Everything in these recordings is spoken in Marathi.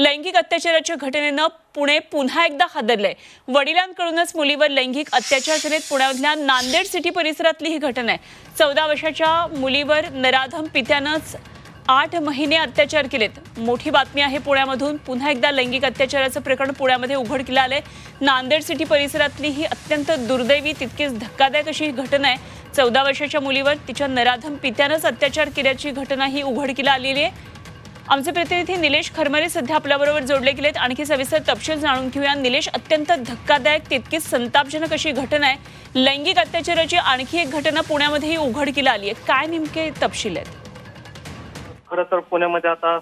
लैंगिक अत्याचाराच्या घटनेनं पुणे पुन्हा एकदा हादरलंय. वडिलांकडूनच मुलीवर लैंगिक अत्याचार झालेत पुण्यामधल्या नांदेड सिटी परिसरातली ही घटना आहे. चौदा वर्षाच्या मुलीवर नराधम पित्यानंच आठ महिने अत्याचार केलेत. मोठी बातमी आहे पुण्यामधून. पुन्हा एकदा लैंगिक अत्याचाराचं प्रकरण पुण्यामध्ये उघडकीला आलंय. नांदेड सिटी परिसरातली ही अत्यंत दुर्दैवी तितकीच धक्कादायक अशी ही घटना आहे. चौदा वर्षाच्या मुलीवर तिच्या नराधम पित्यानंच अत्याचार केल्याची घटना ही उघडकीला आलेली आहे. आमचे प्रतिनिधी निलेश खरमरे सध्या आपल्याबरोबर जोडले गेलेत. आणखी सविस्तर तपशील जाणून घेऊया. निलेश अत्यंत धक्कादायक तितकीच संतापजनक अशी घटना आहे. लैंगिक अत्याचाराची आणखी एक घटना पुण्यामध्येही उघडकीला आली आहे. काय नेमके तपशील आहेत? खरं तर पुण्यामध्ये आता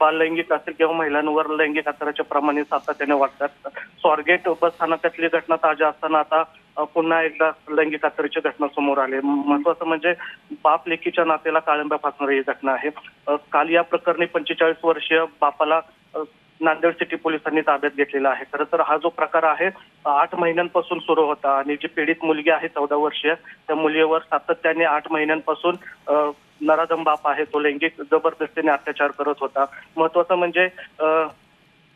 बाल लैंगिक असेल किंवा महिलांवर लैंगिक अत्याचाराचे प्रमाणे सातत्याने वाढतात. स्वारगेट बसस्थानकातली घटना ताज्या असताना आता पुन्हा एकदा लैंगिक अत्याचाराची घटना समोर आली. महत्वाचं म्हणजे बाप लेखीच्या नातेला काळिंबा फासणारी ही घटना आहे. काल या प्रकरणी पंचेचाळीस वर्षीय बापाला नांदेड सिटी पोलिसांनी ताब्यात घेतलेला आहे. खरं तर हा जो प्रकार आहे आठ महिन्यांपासून सुरू होता आणि जी पीडित मुलगी आहे चौदा वर्षीय त्या मुलीवर सातत्याने आठ महिन्यांपासून नराधम बाप आहे तो लैंगिक जबरदस्तीने अत्याचार करत होता. महत्वाचं म्हणजे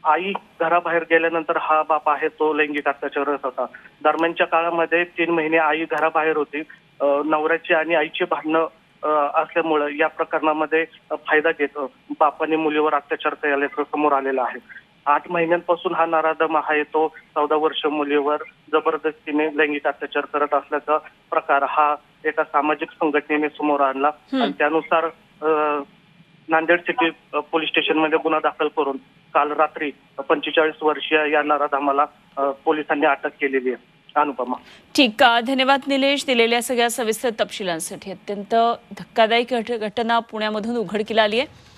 आई घराबाहेर गेल्यानंतर हा बाप आहे तो लैंगिक अत्याचार करत होता. दरम्यानच्या काळामध्ये तीन महिने आई घराबाहेर होती. नवऱ्याची आणि आईची भांडणं अ, असल्यामुळं या प्रकरणामध्ये फायदा घेत बापाने मुलीवर अत्याचार केल्याचं समोर आलेलं आहे. आठ महिन्यांपासून हा नराधम आहे. तो चौदा वर्ष मुलीवर जबरदस्तीने लैंगिक अत्याचार करत असल्याचा प्रकार हा एका सामाजिक संघटनेने समोर आणला. आणि त्यानुसार नांदेड सिटी पोलीस स्टेशनमध्ये गुन्हा दाखल करून काल रात्री पंचेचाळीस वर्षीय या नराधमाला पोलिसांनी अटक केलेली आहे. अनुपमा. ठीक आहे धन्यवाद निलेश. दिलेल्या सगळ्या सविस्तर तपशिलांसाठी अत्यंत धक्कादायक घट- घटना पुण्यामधून उघडकीला आली आहे.